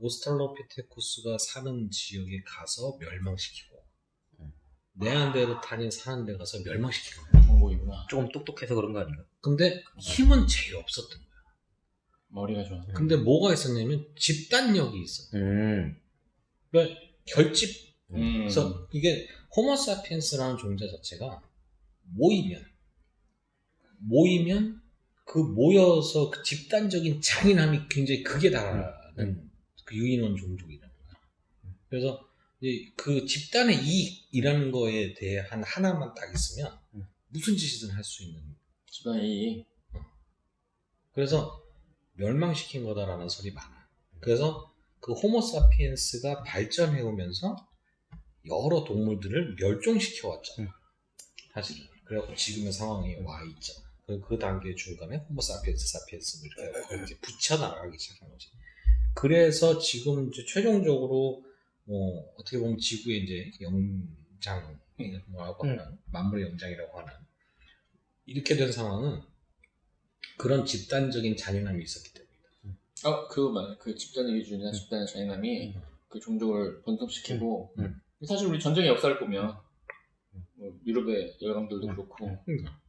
오스트랄로피테쿠스가 사는 지역에 가서 멸망시키고 음. 네안데르탈인 사는 데 가서 멸망시키는 거야. 정복이구나. 조금 똑똑해서 그런 거 아닌가? 근데 힘은 제일 없었던 거야. 머리가 좋아. 근데 뭐가 있었냐면 집단력이 있어. 음. 그러니까 결집. 음. 그래서 이게 호모사피엔스라는 존재 자체가 모이면 모이면 그 모여서 그 집단적인 잔인함이 굉장히 극에 달하는 음. 그 유인원 종족이라는 거야. 그래서 이제 그 집단의 이익이라는 거에 대한 하나만 딱 있으면 음. 무슨 짓이든 할 수 있는. 집안이 그래서 멸망시킨 거다라는 설이 많아. 그래서 그 호모사피엔스가 발전해 오면서 여러 동물들을 멸종시켜 왔잖아. 음. 사실은. 그래갖고 지금의 상황에 와 있잖아. 그, 그 단계 중간에 호모 사피엔스, 사피엔스 뭐 이렇게 이제 붙여 나가기 시작한 거지. 그래서 지금 이제 최종적으로 뭐 어떻게 보면 지구의 이제 영장이라고 하는 만물의 영장이라고 하는 이렇게 된 상황은 그런 집단적인 잔인함이 있었기 때문이다. 아 그거 맞아. 그 집단의 기준이나 집단의 잔인함이 음. 그 종족을 번성시키고 음. 사실 우리 전쟁의 역사를 보면 뭐 유럽의 열강들도 음. 그렇고 그러니까.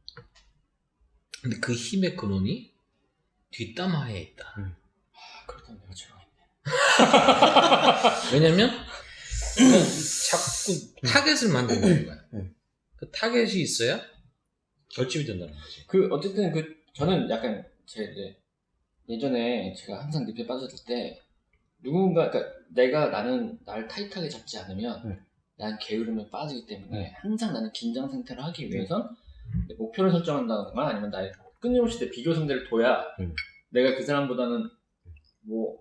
근데 그 힘의 근원이 뒷담화에 있다. 아, 그렇다면 내가 제가 왜냐면 자꾸 타겟을 만든다는 거야. 음. 그 타겟이 있어야 결집이 된다는 거지. 그 어쨌든 그 저는 약간 제 이제 예전에 제가 항상 늪에 빠졌을 때 누군가 그러니까 내가 나는 날 타이트하게 잡지 않으면 음. 난 게으름에 빠지기 때문에 음. 항상 나는 긴장 상태를 하기 위해선 내 목표를 설정한다거나 아니면 나의 끊임없이 내 비교 상대를 둬야 음. 내가 그 사람보다는 뭐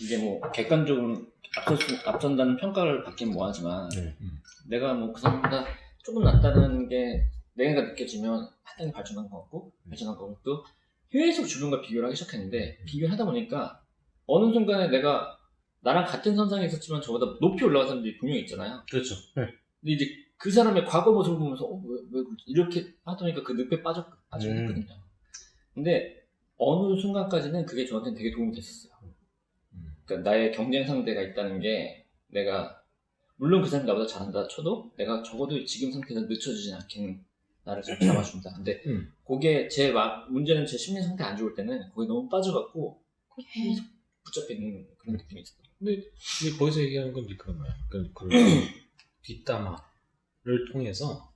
이게 뭐 객관적으로 앞선다는 평가를 받긴 뭐하지만 음. 음. 내가 뭐 그 사람보다 조금 낫다는 게 내가 느껴지면 한 단계 발전한 것 같고 발전한 것 같고 또 계속 주변과 비교를 하기 시작했는데 비교를 하다 보니까 어느 순간에 내가 나랑 같은 선상에 있었지만 저보다 높이 올라간 사람들이 분명히 있잖아요. 그렇죠. 근데 이제 그 사람의 과거 모습을 보면서 어, 왜, 왜? 이렇게 하다 보니까 그 늪에 빠져, 빠지게 음. 근데 어느 순간까지는 그게 저한테는 되게 도움이 됐었어요. 음. 그러니까 나의 경쟁 상대가 있다는 게 내가 물론 그 사람이 나보다 잘한다 쳐도 내가 적어도 지금 상태에서 늦춰지지 않게 나를 좀 잡아준다. 근데 음. 그게 제 마- 문제는 제 심리 상태 안 좋을 때는 거기 너무 빠져갖고 계속 붙잡혀 있는 그런 느낌이 있어요. 근데 이제 거기서 얘기하는 건 그런 거야. 그, 그 뒷담화를 통해서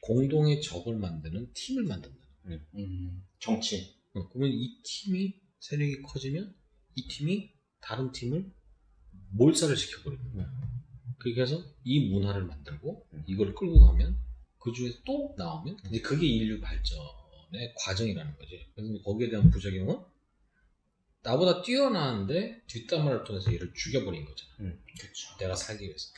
공동의 적을 만드는 팀을 만든다. 음, 정치. 어, 그러면 이 팀이 세력이 커지면 이 팀이 다른 팀을 몰살을 시켜버리는 거야. 그렇게 해서 이 문화를 만들고 음. 이걸 끌고 가면 그 중에서 또 나오면 이제 그게 인류 발전의 과정이라는 거지. 그래서 거기에 대한 부작용은 나보다 뛰어나는데 뒷담화를 통해서 얘를 죽여버린 거잖아. 그렇죠. 내가 살기 위해서.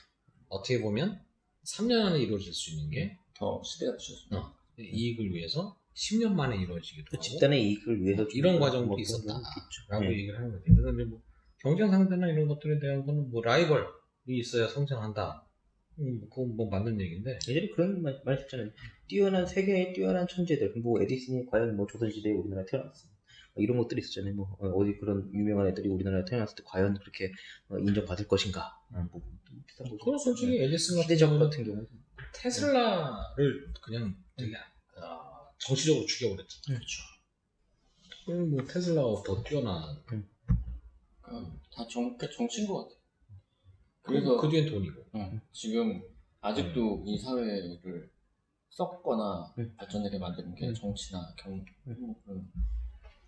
어떻게 보면 3년 안에 이루어질 수 있는 게 더 시대가 늦춰졌어. 어, 이익을 위해서 10년 만에 이루어지기도 그 하고 집단의 이익을 위해서 이런 과정도 뭐 있었다. 그런 것도 있죠. 라고 네. 얘기를 하는 거지. 그래서 이제 뭐 경쟁 상대나 이런 것들에 대한 거는 뭐 라이벌이 있어야 성장한다. 음, 그건 뭐 맞는 얘기인데. 예전에 그런 말, 말 했잖아요. 뛰어난 세계의 뛰어난 천재들. 뭐 에디슨이 과연 뭐 조선시대에 우리나라에 태어났어. 뭐 이런 것들이 있었잖아요. 뭐 어, 어디 그런 유명한 애들이 우리나라에 태어났을 때 과연 그렇게 어, 인정받을 것인가. 어, 뭐 비슷한 거죠. 그건 솔직히 에디슨 같은 경우는 같은 경우. 테슬라를 그냥 되게 어, 정치적으로 죽여버렸잖아. 그렇죠. 그럼 뭐 테슬라가 더 뛰어난. 그러니까 다 정, 그러니까 정치인 것 같아. 그래서 그래서 그 뒤엔 돈이고. 응, 지금 아직도 이 사회를 썩거나 응. 발전되게 만드는 게 응. 정치나 경, 응. 뭐 그런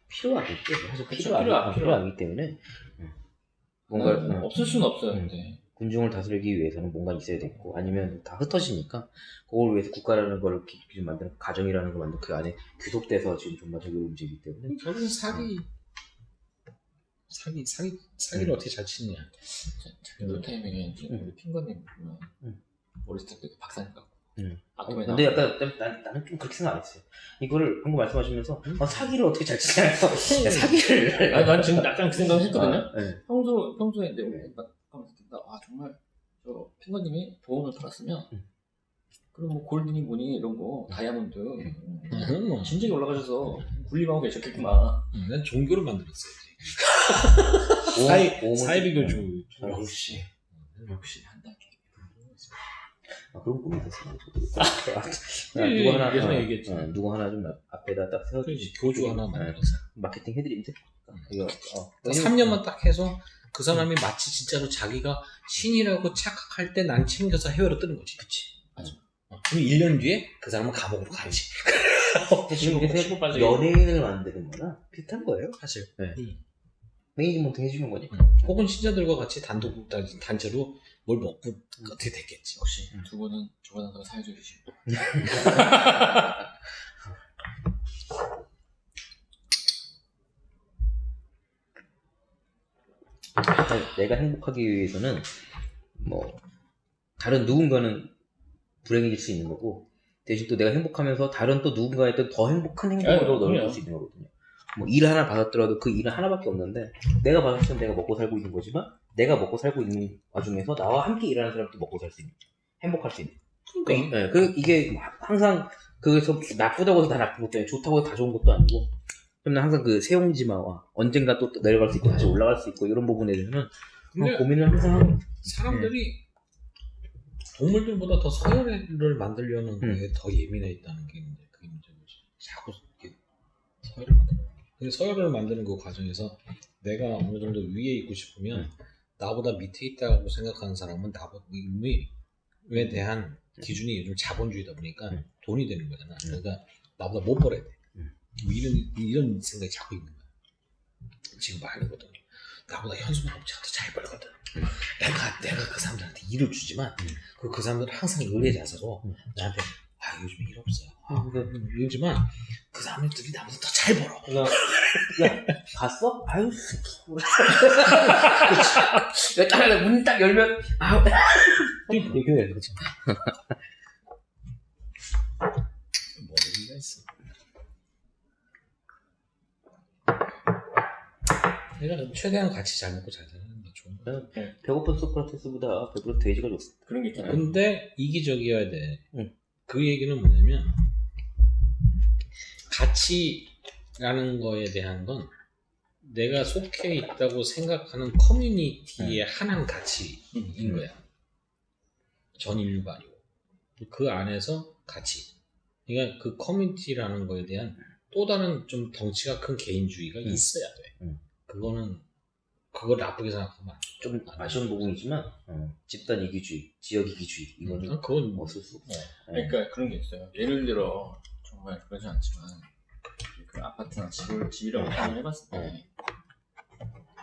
필요하기 때문에. 사실 필요하기, 필요하- 필요하기 때문에. 음. 뭔가. 없을 수는 없어요. 음. 근데 군중을 다스리기 위해서는 뭔가 있어야 되고 아니면 다 흩어지니까 그걸 위해서 국가라는 걸 기- 만드는 가정이라는 걸 만든 그 안에 귀속돼서 지금 전반적으로 움직이기 때문에 저는 사기, 사기, 사기, 사기를 음. 어떻게 잘 치느냐. 그 타이밍에 이제 응. 우리 핑거님 보면 응. 머리 스타일 때 박사님 같고 응. 아톰에 근데 나와. 약간 난, 나는 좀 그렇게 생각 안 했어요 이거를 방금 말씀하시면서 아, 사기를 어떻게 잘 치냐요 야, 사기를 아니, 난 지금 약간 그 생각을 했거든요. 아, 네. 평소 평소에 내 우리 막 하면서 듣다 아 정말 저 핑거님이 보험을 팔았으면 응. 그럼 뭐 골드니 뭐니 이런 거 다이아몬드 음, 음, 뭐. 진작에 올라가셔서 군림하고 계셨겠구나. 음, 난 종교를 만들었어야지. 사이 오음은 사이비 좀- 교주 아, 역시 역시 한 단계. 아, 그런 꿈이. 저도. 아, 예, 누구 하나 예전에 어, 얘기했지. 어, 누구 하나 좀 앞- 앞에다 딱 세워주지. 교주 하나 네, 만들어서 마케팅 해드리면 돼. 이거 어. 3년만 딱 해서 그 사람이 마치 진짜로 자기가 신이라고 착각할 때 난 챙겨서 해외로 뜨는 거지. 그치. 맞아. 어, 그럼 1년 뒤에 그 사람은 감옥으로 가야지. 지금. 연예인을 만드는 거나 비슷한 거예요. 사실. 네. 음. 매니지먼트 해주는 거니까. 혹은 신자들과 같이 단독 단- 단체로 뭘 먹고 어떻게 됐겠지. 역시 음. 두 분은 조반사가 사회적이시고. 그러니까 내가 행복하기 위해서는 뭐 다른 누군가는 불행해질 수 있는 거고 대신 또 내가 행복하면서 다른 또 누군가한테 더 행복한 행복으로 아, 넣어줄 그럼요. 수 있는 거거든요. 뭐 일 하나 받았더라도 그 일은 하나밖에 없는데 내가 받았으면 내가 먹고 살고 있는 거지만 내가 먹고 살고 있는 와중에서 나와 함께 일하는 사람도 먹고 살 수 있는 행복할 수 있는 그러니까. 네, 그 이게 항상 그래서 나쁘다고 해서 다 나쁜 것도 아니고 좋다고 해서 다 좋은 것도 아니고 그러면 항상 그 세옹지마와 언젠가 또 내려갈 수 있고 다시 올라갈 수 있고 이런 부분에 대해서는 근데 고민을 항상 하고 사람들이 동물들보다 더 서열을 만들려는 음. 거에 더 예민해 있다는 게 이제 그게 문제지. 자꾸 이렇게 서열을 만들어. 근데 서열을 만드는 그 과정에서 내가 어느 정도 위에 있고 싶으면 음. 나보다 밑에 있다고 생각하는 사람은 나보다 위에 대한 기준이 요즘 자본주의다 보니까 음. 돈이 되는 거잖아. 음. 그러니까 나보다 못 벌어야 돼. 음. 뭐 이런 이런 생각이 자꾸 있는 거야. 지금 많이거든. 나보다 현수막 업체가 더 잘 벌거든. 음. 내가 내가 그 사람들한테 일을 주지만 음. 그, 그 사람들은 항상 의뢰자서로 음. 나한테 아 요즘 일 없어요. 아, 음. 그, 이러지만 그 사람들이 나보다 더 잘 벌어. 야, 야, 봤어? 아유, 새끼. 야, 딱, 문딱 열면, 아우. 얘기해, 그치. 뭐 의미가 있어. 내가 최대한 같이 잘 먹고 잘 사는 게 좋은 거야. 배고픈 소크라테스보다 배부른 돼지가 좋습니다. 그런 게 있잖아요. 근데 이기적이어야 돼. 응. 그 얘기는 뭐냐면 가치라는 거에 대한 건 내가 속해 있다고 생각하는 커뮤니티의 하나의 가치인 음. 거야. 전 인류가 아니고 그 안에서 가치. 그러니까 그 커뮤니티라는 거에 대한 또 다른 좀 덩치가 큰 개인주의가 음. 있어야 돼. 음. 그거는 그걸 나쁘게 생각하면. 좀 아쉬운 부분이지만, 어, 집단 이기주의, 지역 이기주의, 이거는 음, 그건 뭐 없을 수 없어. 그러니까 그런 게 있어요. 예를 들어 정말 그러지 않지만 그 아파트나 집을 집이라고 생각을 해봤을 때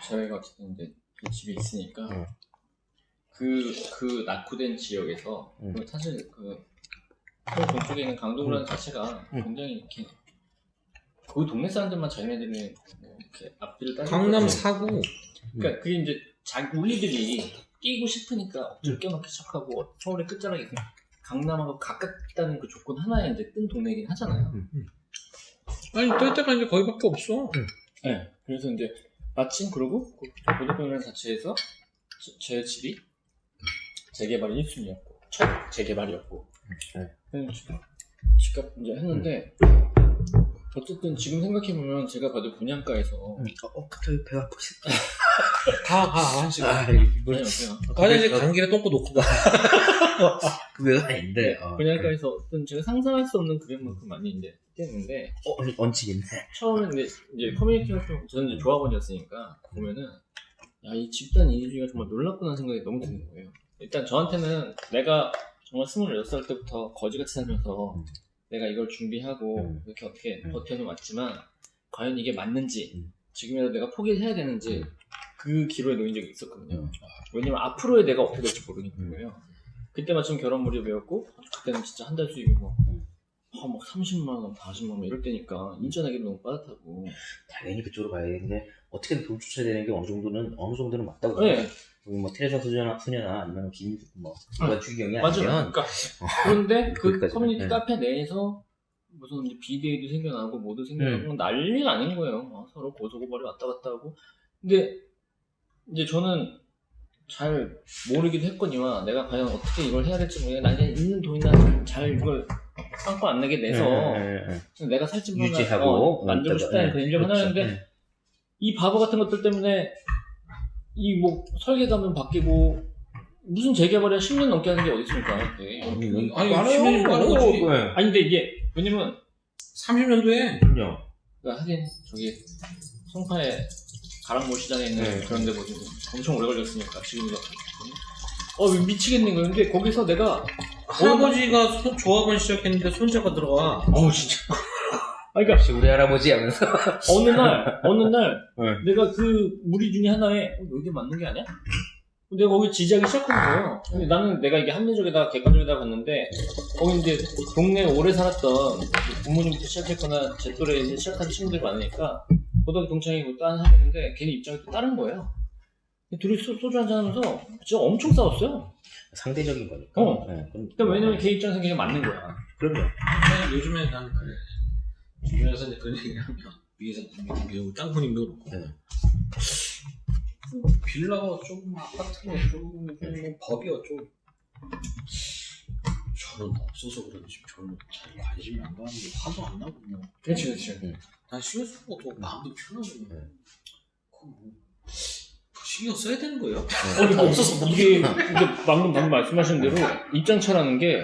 저희가 어쨌든 이제 그 집에 있으니까 어. 그그 낙후된 지역에서 음. 그 사실 그 서울 동쪽에 있는 강동구라는 자체가 음. 굉장히 이렇게 그 동네 사람들만 자기네들이 뭐 이렇게 앞뒤를 따지고 강남 사구 그러니까 그게 이제 자기 우리들이 끼고 싶으니까 억지로 껴넣기 시작하고 서울의 끝자락에 있는 강남하고 가깝다는 그 조건 하나에 이제 뜬 동네이긴 하잖아요. 아니 뜰 때가 이제 거기밖에 없어. 네. 그래서 이제 마침 그러고 그 고덕병이라는 자체에서 제, 제 집이 재개발이 1순위였고 첫 재개발이었고 네. 집값 이제 했는데 어쨌든 지금 생각해보면 제가 봐도 분양가에서 어, 어, 갑자기 배가 아프시 가, 가, 한식. 아, 아니 이거, 어때요? 화장실 간 길에 똥꼬 놓고 가. 그게 아닌데, 어. 분양가에서 어떤 제가 상상할 수 없는 금액만큼 많이 이제 뛰었는데 어, 언치겠네. 처음엔 이제, 이제 커뮤니티 활동 저는 이제 조합원이었으니까 보면은 야 이 집단 이주가 정말 놀랍구나 생각이 너무 드는 거예요. 일단 저한테는 내가 정말 26살 때부터 거지같이 살면서 음. 내가 이걸 준비하고 음. 이렇게 어떻게 음. 버텨는 왔지만 과연 이게 맞는지 음. 지금이라도 내가 포기를 해야 되는지 음. 그 기로에 놓인 적이 있었거든요. 음. 왜냐면 앞으로의 내가 어떻게 될지 모르기 음. 그때 마침 결혼 무렵이었고 그때는 진짜 한 달 수입이 뭐 음. 아, 막 30만 원, 40만 원 이럴 때니까 인전하기도 너무 빠듯하고 당연히 그쪽으로 가야 되는데, 어떻게든 돈 쫓아야 되는 게 어느 정도는, 어느 정도는 맞다고. 네. 생각해요. 여기 뭐, 테레사 수녀나, 수녀나, 아니면 김, 뭐, 이런 주경이 맞아요. 아니면, 그러니까 그런데 그 커뮤니티 네. 카페 내에서 무슨 이제 비데이도 생겨나고 뭐도 생겨나고 난리가 아닌 거예요. 막 서로 고소고발이 왔다 갔다 하고. 근데 이제 저는 잘 모르기도 했거니와 내가 과연 어떻게 이걸 해야 될지 모르겠 나 있는 돈이나 잘 이걸 빵꾸 안 내게 내서 네, 네, 네. 내가 살집 하나 유지하고, 어, 만들고 어, 싶다는 네, 그 일념 그렇죠. 하나였는데 네. 이 바보 같은 것들 때문에 이 뭐 설계감은 바뀌고 무슨 재개발이야 10년 넘게 하는 게 어디 있습니까? 네. 아니, 아니 많아요. 10년이 빠른 거지. 어, 네. 아니 근데 이게 왜냐면 30년도에 그럼요. 그러니까 하긴 저기 송파에 가락몰 시장에 있는 네. 그런 데 보지 엄청 오래 걸렸으니까 지금도 어 미치겠는 거예요 근데 거기서 내가 할아버지가 소- 조합원 시작했는데 손자가 들어가. 어우 진짜 아 그러니까 역시 우리 할아버지 하면서. 어느 날 어느 날 네. 내가 그 무리 중에 하나에 어, 여기 맞는 게 아니야? 내가 거기 지지하기 시작한 거예요. 근데 나는 내가 이게 합리적이다, 객관적이다 봤는데, 거기 이제 동네에 오래 살았던 부모님부터 시작했거나 제 또래 이제 시작한 친구들이 많으니까, 고등학교 동창이고 다른 사람인데, 걔네 입장이 또 다른 거예요. 둘이 소, 주 한잔 하면서 진짜 엄청 싸웠어요. 상대적인 거니까. 어. 네, 그럼- 그러니까 왜냐면 걔 입장에서 그냥 맞는 거야. 그럼요. 아니, 요즘에 나는 그래. 주변에서 이제 그런 얘기 하면 위에서 배우 땅콩님도 그렇고 네. 빌라가 좀 아파트가 좀, 좀 법이 어쩌고 저는 없어서 그런지 별로 잘 관심이 안 가는 게 화도 안 나고 뭐. 그렇지, 그렇지. 난 신경 쓰는 것도 마음도 편하고 네. 그럼 뭐 신경 써야 되는 거예요? 어, 이거 없어서 이게, 이게 방금 방금 말씀하신 대로 입장차라는 게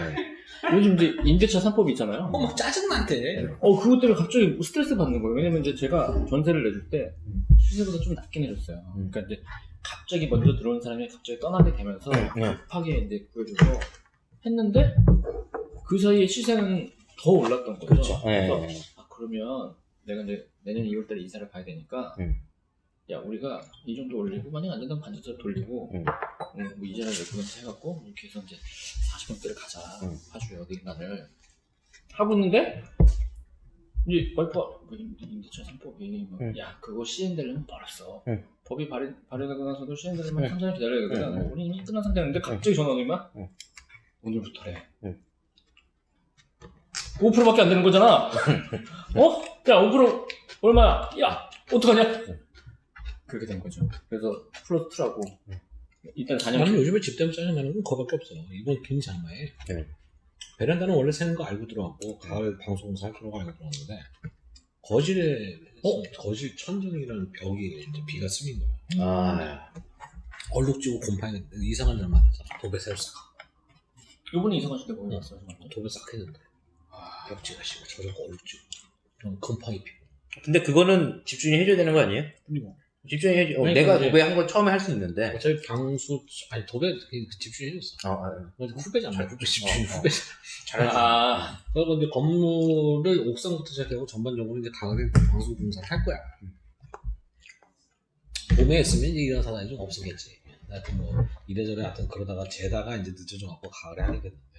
요즘 이제 임대차 3법이 있잖아요. 어, 막 짜증난대. 어, 그것 때문에 갑자기 스트레스 받는 거예요. 왜냐면 이제 제가 전세를 내줄 때 음. 시세보다 좀 낮게 내줬어요. 음. 그러니까 이제 갑자기 먼저 들어온 사람이 갑자기 떠나게 되면서 네. 급하게 이제 구해줘서 했는데 그 사이에 시세는 더 올랐던 거죠. 그렇죠. 네. 그래서 아, 그러면 내가 이제 내년 2월 달에 이사를 가야 되니까 음. 야, 우리가 이 정도 올리고 만약 안 된다면 반전세 돌리고 음. 음, 뭐 이자를 몇 프로센트 해갖고 이렇게 해서 이제 40평대를 가자 음. 파주에 어디 나를 하고 있는데 이제 와이프가 뭐 임- 임대차 3법이 뭐, 음. 야 그거 시행되려면 멀었어 음. 법이 발의, 발효되고 나서도 시행되려면 음. 3, 4년 기다려야 되거든 음, 음. 우리 이미 끝난 상태였는데 갑자기 전화 오니까 음. 오늘부터래 음. 5%밖에 안 되는 거잖아 어? 야5% 얼마야? 야 어떡하냐? 그렇게 된 거죠 그래서 플러스 2라고 음. 일단 4년 나는 요즘에 집 때문에 짜증나는 건 그거밖에 없어. 이번 긴 장마에. 네. 베란다는 원래 새는 거 알고 들어왔고, 가을 방송사 할 거라고 알고 들어왔는데, 거실에, 어? 거실 천정이라는 벽이 이제 비가 스민 거야. 아, 얼룩지고 곰팡이, 이상한 날 만나서 도배 새로 싹, 요번에 이사 가실 때 거기 갔어요 도배 싹 했는데, 아, 벽지가 씨발 저런 거 얼룩지고, 좀 곰팡이 피고. 근데 그거는 집주인이 해줘야 되는 거 아니에요? 그리고 해줘. 어, 그러니까 내가 이제- 도배한 건 처음에 할 수 있는데. 어차피 방수, 아니, 도배, 그 집주인이 해줬어. 어, 어, 그래서 후배잖아. 후배 집주인 어, 어. 후배. 잘하지. 아 그리고 이제 건물을 옥상부터 시작하고 전반적으로 이제 강하게 방수 공사를 할 거야. 봄에 했으면 이제 이런 사단이 좀 없었겠지. 하여튼 뭐 이래저래 하여튼 그러다가 재다가 이제 늦어져 갖고 가을에 하게 됐는데